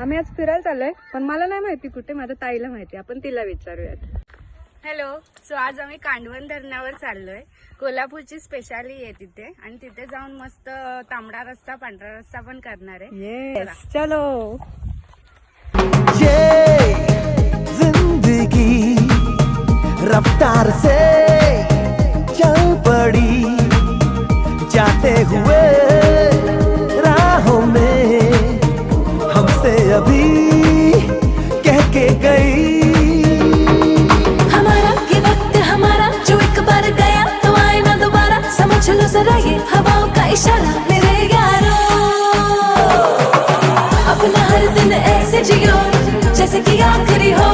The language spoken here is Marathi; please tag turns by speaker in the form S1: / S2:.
S1: आम्ही आज फिरायला चाललोय पण मला नाही माहिती कुठे माझ्या ताईला माहिती. आपण तिला विचारूयात. हॅलो सो आज आम्ही कांडवण धरणावर चाललोय. कोल्हापूरची स्पेशाली आहे तिथे. आणि तिथे जाऊन मस्त तांबडा रस्सा पांढरा रस्सा पण करणार आहे. येस चलो.
S2: जिंदगी रफ्तार से चल पड़ी जाते हुए अभी कह के गई।
S3: हमारा ये वक्त, हमारा जो एक बार गया तो आए ना दोबारा समझ लो जरा ये हवाओं का इशारा मेरे यारो। अपना हर दिन ऐसे जियो, जैसे कि आखिरी हो।